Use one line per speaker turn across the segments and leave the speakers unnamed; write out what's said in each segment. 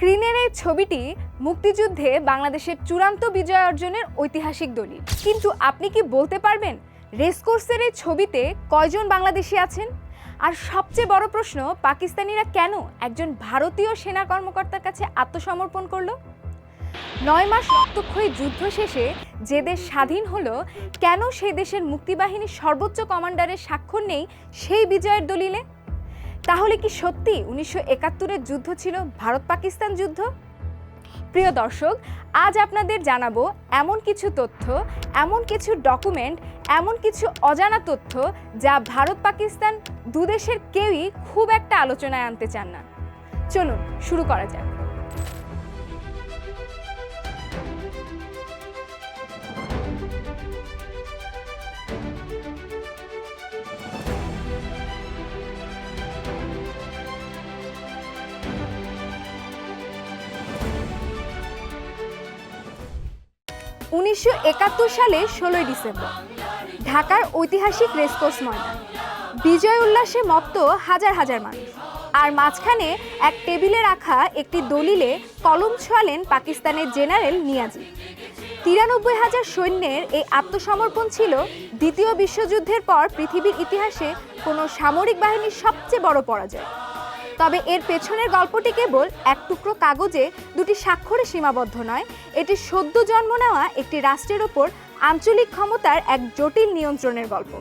স্ক্রিনের এই ছবিটি মুক্তিযুদ্ধে বাংলাদেশের চূড়ান্ত বিজয় অর্জনের ঐতিহাসিক দলিল। কিন্তু আপনি কি বলতে পারবেন রেসকোর্সের এই ছবিতে কয়জন বাংলাদেশি আছেন? আর সবচেয়ে বড় প্রশ্ন, পাকিস্তানিরা কেন একজন ভারতীয় সেনা কর্মকর্তার কাছে আত্মসমর্পণ করল? নয় মাস রক্তক্ষয়ী যুদ্ধ শেষে যে দেশ স্বাধীন হলো, কেন সেই দেশের মুক্তিবাহিনীর সর্বোচ্চ কমান্ডারের স্বাক্ষর নেই সেই বিজয়ের দলিলে? তাহলে কি সত্যি উনিশশো একাত্তরের যুদ্ধ ছিল ভারত পাকিস্তান যুদ্ধ? প্রিয় দর্শক, আজ আপনাদের জানাব এমন কিছু তথ্য, এমন কিছু ডকুমেন্ট এমন কিছু অজানা তথ্য যা ভারত পাকিস্তান দুদেশের কেউই খুব একটা আলোচনায় আনতে চান না। চলুন শুরু করা যাক। উনিশশো একাত্তর সালে ষোলোই ডিসেম্বর, ঢাকার ঐতিহাসিক রেসকোর্স ময়দান। বিজয় উল্লাসে মত্ত হাজার হাজার মানুষ। আর মাঝখানে এক টেবিলে রাখা একটি দলিলে কলম ছোঁয়ালেন পাকিস্তানের জেনারেল নিয়াজি। তিরানব্বই হাজার সৈন্যের এই আত্মসমর্পণ ছিল দ্বিতীয় বিশ্বযুদ্ধের পর পৃথিবীর ইতিহাসে কোনো সামরিক বাহিনীর সবচেয়ে বড় পরাজয়। তবে এর পেছনের গল্পটি কেবল এক টুকরো কাগজে, দুটি স্বাক্ষরে সীমাবদ্ধ নয়। এটি সদ্য জন্ম নেওয়া একটি রাষ্ট্রের ওপর আঞ্চলিক ক্ষমতার এক জটিল নিয়ন্ত্রণের গল্প।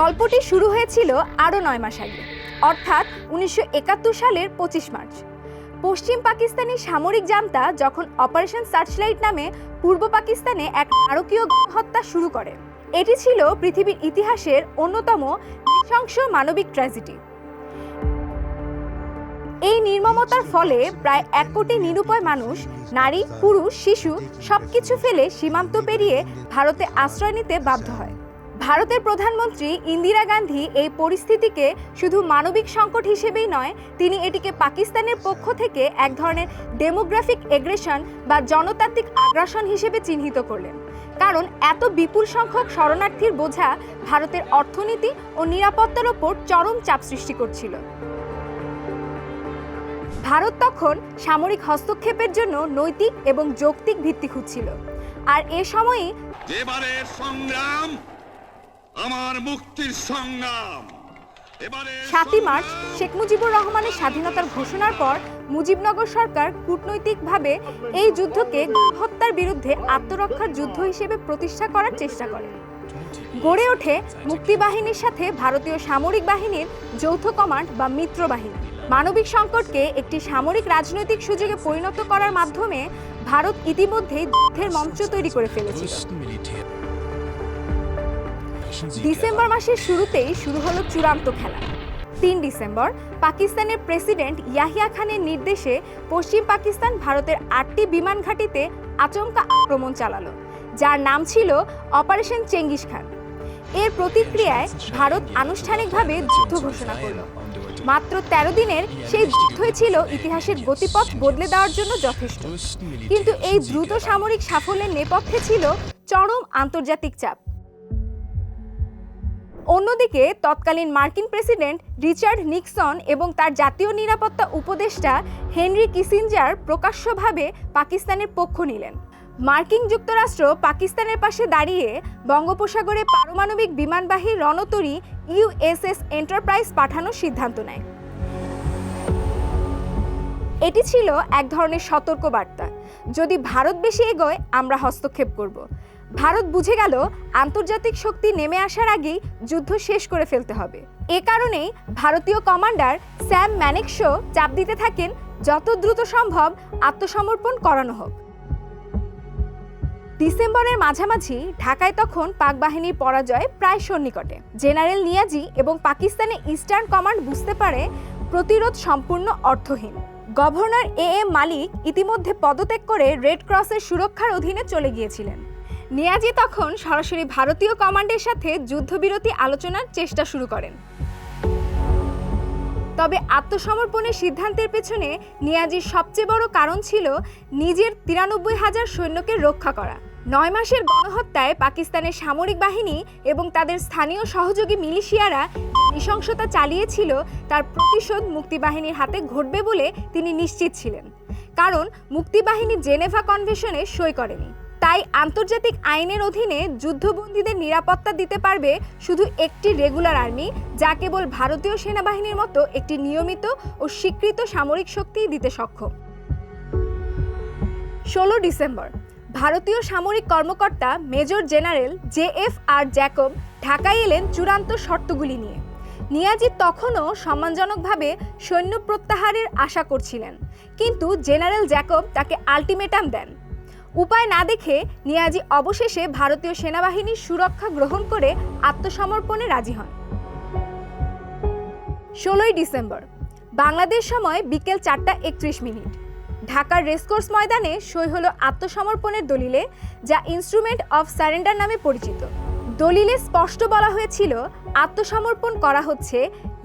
গল্পটি শুরু হয়েছিল আরও নয় মাস আগে, অর্থাৎ উনিশশো একাত্তর সালের পঁচিশ মার্চ। পশ্চিম পাকিস্তানি সামরিক জান্তা যখন অপারেশন সার্চলাইট নামে পূর্ব পাকিস্তানে এক নারকীয় হত্যা শুরু করে এটি ছিল পৃথিবীর ইতিহাসের অন্যতম নৃশংস মানবিক ট্র্যাজেডি। এই নির্মমতার ফলে প্রায় এক কোটি নিরুপায় মানুষ, নারী, পুরুষ, শিশু সবকিছু ফেলে সীমান্ত পেরিয়ে ভারতে আশ্রয় নিতে বাধ্য হয়। ভারতের প্রধানমন্ত্রী ইন্দিরা গান্ধী এই পরিস্থিতিকে শুধু মানবিক সংকট হিসেবেই নয়, তিনি এটিকে পাকিস্তানের পক্ষ থেকে এক ধরনের ডেমোগ্রাফিক এগ্রেশন বা জনতাত্ত্বিক আগ্রাসন হিসেবে চিহ্নিত করলেন। কারণ এত বিপুল সংখ্যক শরণার্থীর বোঝা ভারতের অর্থনীতি ও নিরাপত্তার ওপর চরম চাপ সৃষ্টি করছিল। ভারত তখন সামরিক হস্তক্ষেপের জন্য নৈতিক এবং যৌক্তিক ভিত্তি খুঁজছিল। আর এ সময়ই
এবারের সংগ্রাম আমার মুক্তির সংগ্রাম।
সাতই মার্চ শেখ মুজিবুর রহমানের স্বাধীনতার ঘোষণার পর মুজিবনগর সরকার কূটনৈতিকভাবে এই যুদ্ধকে হত্যার বিরুদ্ধে আত্মরক্ষার যুদ্ধ হিসেবে প্রতিষ্ঠা করার চেষ্টা করে। গড়ে ওঠে মুক্তিবাহিনীর সাথে ভারতীয় সামরিক বাহিনীর যৌথ কমান্ড বা মিত্র বাহিনী। মানবিক সংকটকে একটি সামরিক রাজনৈতিক সুযোগে পরিণত করার মাধ্যমে ভারত ইতিমধ্যেই যুদ্ধের মঞ্চ তৈরি করে ফেলেছিল ডিসেম্বর মাসের শুরুতেই শুরু হলো চূড়ান্ত খেলা। তিন ডিসেম্বর, পাকিস্তানের প্রেসিডেন্ট ইয়াহিয়া খানের নির্দেশে পশ্চিম পাকিস্তান ভারতের আটটি বিমান ঘাঁটিতে আচমকা আক্রমণ চালালো, যার নাম ছিল অপারেশন চেঙ্গিস খান। এর প্রতিক্রিয়ায় ভারত আনুষ্ঠানিকভাবে যুদ্ধ ঘোষণা করল। মাত্র তেরো দিনের সেই যুদ্ধই ছিল ইতিহাসের গতিপথ বদলে দেওয়ার জন্য যথেষ্ট। কিন্তু এই দ্রুত সামরিক সাফল্যের নেপথ্যে ছিল চরম আন্তর্জাতিক চাপ। অন্যদিকে তৎকালীন মার্কিন প্রেসিডেন্ট রিচার্ড নিক্সন এবং তার জাতীয় নিরাপত্তা উপদেষ্টা হেনরি কিসিঞ্জার প্রকাশ্যভাবে পাকিস্তানের পক্ষ নিলেন। মার্কিন যুক্তরাষ্ট্র পাকিস্তানের পাশে দাঁড়িয়ে বঙ্গোপসাগরে পারমাণবিক বিমানবাহী রণতরী ইউএসএস এন্টারপ্রাইজ পাঠানোর সিদ্ধান্ত নেয়। এটি ছিল এক ধরনের সতর্কবার্তা। যদি ভারত বেশি এগোয়, আমরা হস্তক্ষেপ করব। ভারত বুঝে গেল আন্তর্জাতিক শক্তি নেমে আসার আগেই যুদ্ধ শেষ করে ফেলতে হবে। এ কারণেই ভারতীয় কমান্ডার স্যাম ম্যানেকশো চাপ দিতে থাকেন, যত দ্রুত সম্ভব আত্মসমর্পণ করানো হোক। ডিসেম্বরের মাঝামাঝি ঢাকায় তখন পাক বাহিনীর পরাজয় প্রায় সন্নিকটে। জেনারেল নিয়াজি এবং পাকিস্তানের ইস্টার্ন কমান্ড বুঝতে পারে, প্রতিরোধ সম্পূর্ণ অর্থহীন। গভর্নর এ এম মালিক ইতিমধ্যে পদত্যাগ করে রেড ক্রসের সুরক্ষার অধীনে চলে গিয়েছিলেন। নিয়াজি তখন সরাসরি ভারতীয় কমান্ডের সাথে যুদ্ধবিরতি আলোচনার চেষ্টা শুরু করেন। তবে আত্মসমর্পণের সিদ্ধান্তের পেছনে নিয়াজির সবচেয়ে বড় কারণ ছিল নিজের তিরানব্বই হাজার সৈন্যকে রক্ষা করা। নয় মাসের গণহত্যায় পাকিস্তানের সামরিক বাহিনী এবং তাদের স্থানীয় সহযোগী মিলিশিয়ারা নৃশংসতা চালিয়েছিল, তার প্রতিশোধ মুক্তিবাহিনীর হাতে ঘটবে বলে তিনি নিশ্চিত ছিলেন। কারণ মুক্তিবাহিনী জেনেভা কনভেশনে সই করেনি। তাই আন্তর্জাতিক আইনের অধীনে যুদ্ধবন্দীদের নিরাপত্তা দিতে পারবে শুধু একটি রেগুলার আর্মি, যা কেবল ভারতীয় সেনাবাহিনীর মতো একটি নিয়মিত ও স্বীকৃত সামরিক শক্তিই দিতে সক্ষম। ষোলো ডিসেম্বর, ভারতীয় সামরিক কর্মকর্তা major general J F R Jacob ঢাকায় এলেন চূড়ান্ত শর্তগুলি নিয়ে। নিয়াজি তখনও সম্মানজনকভাবে সৈন্য প্রত্যাহারের আশা করছিলেন, কিন্তু জেনারেল জ্যাকব তাকে আলটিমেটাম দেন। উপায় না দেখে নিয়াজি অবশেষে ভারতীয় সেনাবাহিনীর সুরক্ষা গ্রহণ করে আত্মসমর্পণে রাজি হন। ষোলোই ডিসেম্বর, বাংলাদেশ সময় বিকেল চারটা একত্রিশ মিনিট। ঢাকার রেসকোর্স ময়দানে সই হলো আত্মসমর্পণের দলিলে, যা ইনস্ট্রুমেন্ট অফ সারেন্ডার নামে পরিচিত। দলিলে স্পষ্ট বলা হয়েছিল, আত্মসমর্পণ করা হচ্ছে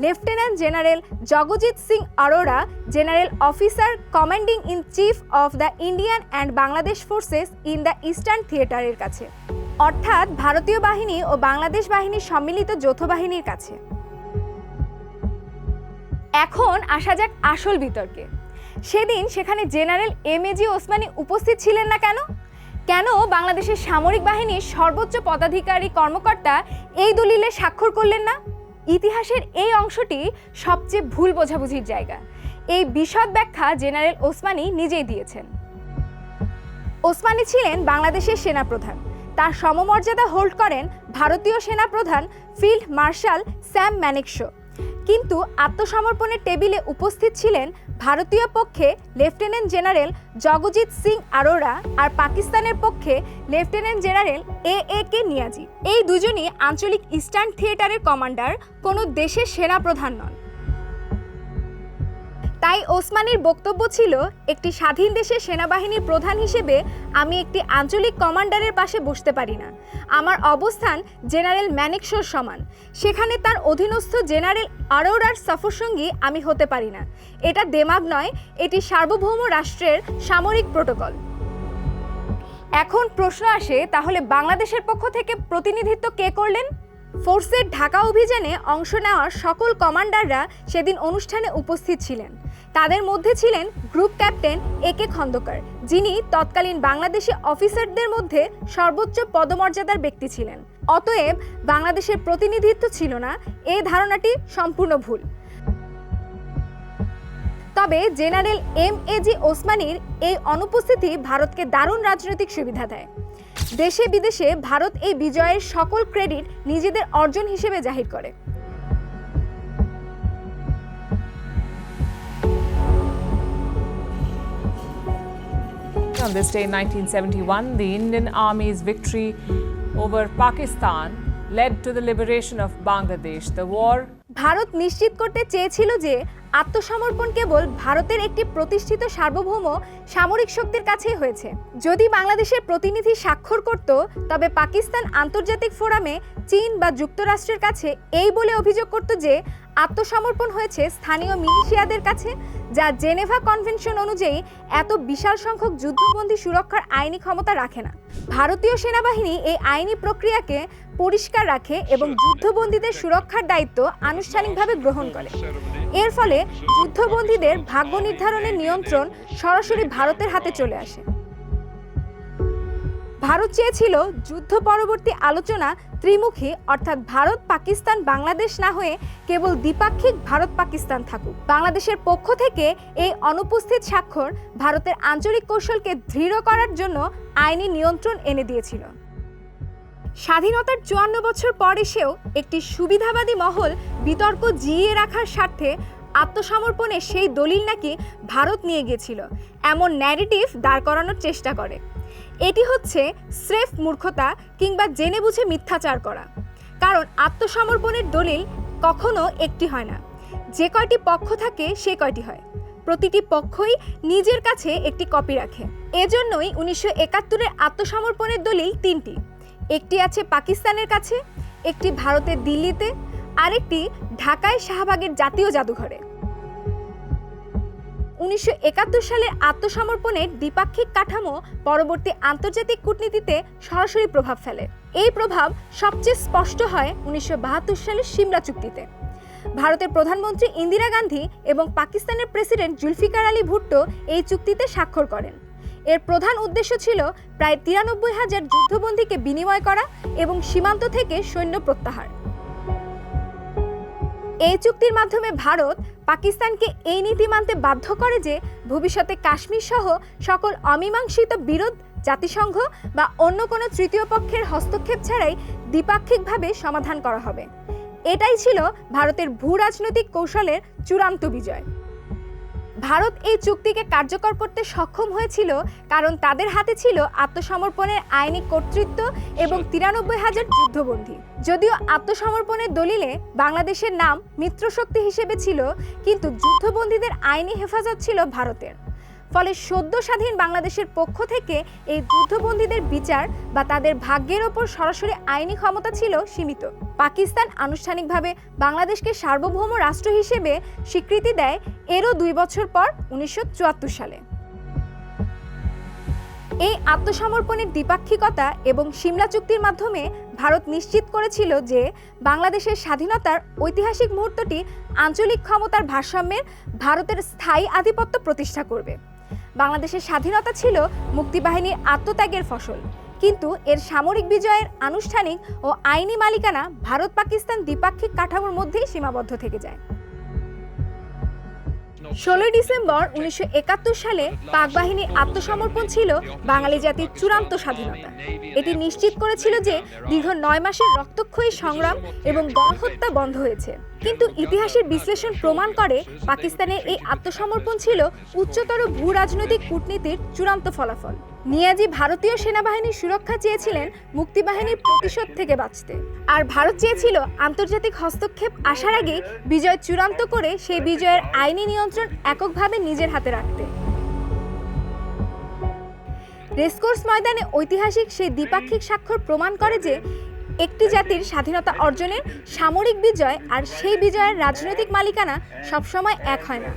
lieutenant general Jagjit Singh Aurora, general officer commanding in chief of the Indian and Bangladesh forces in the eastern থিয়েটারের কাছে। অর্থাৎ ভারতীয় বাহিনী ও বাংলাদেশ বাহিনীর সম্মিলিত যৌথ বাহিনীর কাছে। এখন আসা যাক আসল বিতর্কে। সেদিন সেখানে general M A G Osmani উপস্থিত ছিলেন না কেন? কেন বাংলাদেশের সামরিক বাহিনীর সর্বোচ্চ পদাধিকারী কর্মকর্তা এই দলিলে স্বাক্ষর করলেন না? ইতিহাসের এই অংশটি সবচেয়ে ভুল বোঝাবুঝির জায়গা। এই বিশদ ব্যাখ্যা জেনারেল ওসমানী নিজেই দিয়েছেন। ওসমানী ছিলেন বাংলাদেশের সেনাপ্রধান। তার সমমর্যাদা হোল্ড করেন ভারতীয় সেনাপ্রধান ফিল্ড মার্শাল স্যাম ম্যানেকশো। কিন্তু আত্মসমর্পণের টেবিলে উপস্থিত ছিলেন ভারতীয় পক্ষে লেফটেন্যান্ট জেনারেল জগজিৎ সিং আরোরা আর পাকিস্তানের পক্ষে lieutenant general A A K Niazi. এই দুজনই আঞ্চলিক ইস্টার্ন থিয়েটারের কমান্ডার, কোনো দেশের সেনাপ্রধান নন। তাই ওসমানীর বক্তব্য ছিল, একটি স্বাধীন দেশের সেনাবাহিনীর প্রধান হিসেবে আমি একটি আঞ্চলিক কমান্ডারের পাশে বসতে পারি না। আমার অবস্থান জেনারেল ম্যানেকশোর সমান। সেখানে তার অধীনস্থ জেনারেল আরোরার সফরসঙ্গী আমি হতে পারি না। এটা দেমাগ নয়, এটি সার্বভৌম রাষ্ট্রের সামরিক প্রোটোকল। এখন প্রশ্ন আসে, তাহলে বাংলাদেশের পক্ষ থেকে প্রতিনিধিত্ব কে করলেন? ফোর্সের ঢাকা অভিযানে অংশ নেওয়ার সকল কমান্ডাররা সেদিন অনুষ্ঠানে উপস্থিত ছিলেন। তাদের মধ্যে ছিলেন group captain A K Khandakar, যিনি তৎকালীন বাংলাদেশি অফিসারদের মধ্যে সর্বোচ্চ পদমর্যাদার ব্যক্তি ছিলেন। অতএব বাংলাদেশের প্রতিনিধিত্ব ছিল না এই ধারণাটি সম্পূর্ণ ভুল। তবে জেনারেল এম এ জি ওসমানীর এই অনুপস্থিতি ভারতকে দারুণ রাজনৈতিক সুবিধা দেয়। দেশে বিদেশে ভারত এই বিজয়ের সকল ক্রেডিট নিজেদের অর্জন হিসেবে জাহির করে।
On this day in 1971, the Indian Army's victory over Pakistan led to the liberation of Bangladesh. The war
Bharat নিশ্চিত করতে চেয়েছিল যে আত্মসমর্পণ কেবল ভারতের একটি প্রতিষ্ঠিত সার্বভৌম সামরিক শক্তির কাছেই হয়েছে যদি বাংলাদেশের প্রতিনিধি স্বাক্ষর করত তবে পাকিস্তান আন্তর্জাতিক ফোরামে চীন বা যুক্তরাষ্ট্রের কাছে এই বলে অভিযোগ করত যে আত্মসমর্পণ হয়েছে স্থানীয় মিলিশিয়াদের কাছে, যা জেনেভা কনভেনশন অনুযায়ী এত বিশাল সংখ্যক যুদ্ধবন্দী সুরক্ষার আইনি ক্ষমতা রাখে না। ভারতীয় সেনাবাহিনী এই আইনি প্রক্রিয়াকে পরিষ্কার রাখে এবং যুদ্ধবন্দীদের সুরক্ষার দায়িত্ব আনুষ্ঠানিকভাবে গ্রহণ করে। এর ফলে যুদ্ধবন্দীদের ভাগ্য নির্ধারণের নিয়ন্ত্রণ সরাসরি ভারতের হাতে চলে আসে। ভারত চেয়েছিল যুদ্ধ পরবর্তী আলোচনা ত্রিমুখী, অর্থাৎ ভারত পাকিস্তান বাংলাদেশ না হয়ে কেবল দ্বিপাক্ষিক ভারত পাকিস্তান থাকুক। বাংলাদেশের পক্ষ থেকে এই অনুপস্থিত স্বাক্ষর ভারতের আঞ্চলিক কৌশলকে দৃঢ় করার জন্য আইনি নিয়ন্ত্রণ এনে দিয়েছিল। স্বাধীনতার চুয়ান্ন বছর পর এসেও একটি সুবিধাবাদী মহল বিতর্ক জিইয়ে রাখার স্বার্থে আত্মসমর্পণে সেই দলিল নাকি ভারত নিয়ে গিয়েছিল। এমন ন্যারেটিভ দাঁড় করানোর চেষ্টা করে। এটি হচ্ছে স্রেফ মূর্খতা কিংবা জেনে বুঝে মিথ্যাচার করা। কারণ আত্মসমর্পণের দলিল কখনো একটি হয় না। যে কয়টি পক্ষ থাকে, সে কয়টি হয়। প্রতিটি পক্ষই নিজের কাছে একটি কপি রাখে। এজন্যই উনিশশো একাত্তরের আত্মসমর্পণের দলিল তিনটি। একটি আছে পাকিস্তানের কাছে, একটি ভারতের দিল্লিতে, আরেকটি ঢাকায় শাহবাগের জাতীয় জাদুঘরে। উনিশশো একাত্তর সালের আত্মসমর্পণের দ্বিপাক্ষিক কাঠামো পরবর্তী আন্তর্জাতিক কূটনীতিতে সরাসরি প্রভাব ফেলে। এই প্রভাব সবচেয়ে স্পষ্ট হয় উনিশশো বাহাত্তর সালের সিমলা চুক্তিতে। ভারতের প্রধানমন্ত্রী ইন্দিরা গান্ধী এবং পাকিস্তানের প্রেসিডেন্ট জুলফিকার আলী ভুট্টো এই চুক্তিতে স্বাক্ষর করেন। এর প্রধান উদ্দেশ্য ছিল প্রায় তিরানব্বই হাজার যুদ্ধবন্দীকে বিনিময় করা এবং সীমান্ত থেকে সৈন্য প্রত্যাহার। এই চুক্তির মাধ্যমে ভারত পাকিস্তানকে এই নীতি মানতে বাধ্য করে যে ভবিষ্যতে কাশ্মীর সহ সকল অমীমাংসিত বিরোধ, জাতিসংঘ বা অন্য কোনো তৃতীয় পক্ষের হস্তক্ষেপ ছাড়াই দ্বিপাক্ষিকভাবে সমাধান করা হবে। এটাই ছিল ভারতের ভূ রাজনৈতিক কৌশলের চূড়ান্ত বিজয়। ভারত এই চুক্তিকে কার্যকর করতে সক্ষম হয়েছিল কারণ তাদের হাতে ছিল আত্মসমর্পণের আইনি কর্তৃত্ব এবং তিরানব্বই হাজার যুদ্ধবন্দী। যদিও আত্মসমর্পণের দলিলে বাংলাদেশের নাম মিত্রশক্তি হিসেবে ছিল কিন্তু যুদ্ধবন্দীদের আইনি হেফাজত ছিল ভারতের। ফলে সদ্য স্বাধীন বাংলাদেশের পক্ষ থেকে এই যুদ্ধবন্দীদের বিচার বা তাদের ভাগ্যের ওপর সরাসরি আইনি ক্ষমতা ছিল সীমিত। পাকিস্তান আনুষ্ঠানিকভাবে বাংলাদেশকে সার্বভৌম রাষ্ট্র হিসেবে স্বীকৃতি দেয় এরও দুই বছর পর উনিশশো চুয়াত্তর সালে। এই আত্মসমর্পণের দ্বিপাক্ষিকতা এবং সিমলা চুক্তির মাধ্যমে ভারত নিশ্চিত করেছিল যে বাংলাদেশের স্বাধীনতার ঐতিহাসিক মুহূর্তটি আঞ্চলিক ক্ষমতার ভারসাম্যের ভারতের স্থায়ী আধিপত্য প্রতিষ্ঠা করবে। বাংলাদেশের স্বাধীনতা ছিল মুক্তিবাহিনীর আত্মত্যাগের ফসল। কিন্তু এর সামরিক বিজয়ের আনুষ্ঠানিক ও আইনি মালিকানা ভারত পাকিস্তান দ্বিপাক্ষিক কাঠামোর মধ্যেই সীমাবদ্ধ থেকে যায়। ষোলোই ডিসেম্বর উনিশশো একাত্তর সালে পাক বাহিনীর আত্মসমর্পণ ছিল বাঙালি জাতির চূড়ান্ত স্বাধীনতা। এটি নিশ্চিত করেছিল যে দীর্ঘ নয় মাসের রক্তক্ষয়ী সংগ্রাম এবং গণহত্যা বন্ধ হয়েছে। কিন্তু ইতিহাসের বিশ্লেষণ প্রমাণ করে পাকিস্তানের এই আত্মসমর্পণ ছিল উচ্চতর ভূ রাজনৈতিক কূটনীতির চূড়ান্ত ফলাফল। নিয়াজি ভারতীয় সেনাবাহিনীর সুরক্ষা চেয়েছিলেন মুক্তিবাহিনীর প্রতিশোধ থেকে বাঁচতে। আর ভারত চেয়েছিল আন্তর্জাতিক হস্তক্ষেপ আসার আগে বিজয় চূড়ান্ত করে সেই বিজয়ের আইনি নিয়ন্ত্রণ এককভাবে নিজের হাতে রাখতে। রেসকোর্স ময়দানে ঐতিহাসিক সেই দ্বিপাক্ষিক স্বাক্ষর প্রমাণ করে যে একটি জাতির স্বাধীনতা অর্জনের সামরিক বিজয় আর সেই বিজয়ের রাজনৈতিক মালিকানা সবসময় এক হয় না।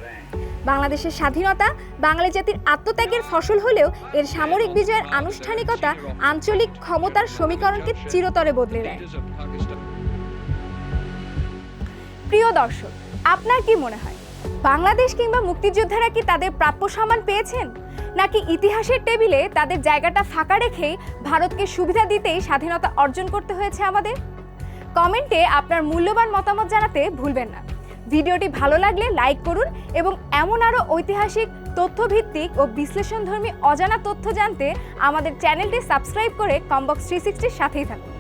বাংলাদেশের স্বাধীনতা, বাঙালি জাতির আত্মত্যাগের ফসল হলেও এর সামরিক বিজয়ের আনুষ্ঠানিকতা আঞ্চলিক ক্ষমতার সমীকরণকে চিরতরে বদলে দেয়। প্রিয় দর্শক, আপনার কি মনে হয়, বাংলাদেশ কিংবা মুক্তিযোদ্ধারা কি তাদের প্রাপ্য সম্মান পেয়েছেন? নাকি ইতিহাসের টেবিলে তাদের জায়গাটা ফাঁকা রেখেই ভারতকে সুবিধা দিতেই স্বাধীনতা অর্জন করতে হয়েছে আমাদের? কমেন্টে আপনার মূল্যবান মতামত জানাতে ভুলবেন না। ভিডিওটি ভালো লাগলে লাইক করুন এবং এমন আরও ঐতিহাসিক, তথ্যভিত্তিক ও বিশ্লেষণধর্মী অজানা তথ্য জানতে আমাদের চ্যানেলটি সাবস্ক্রাইব করে কমবক্স থ্রি সিক্সটির সাথেই থাকুন।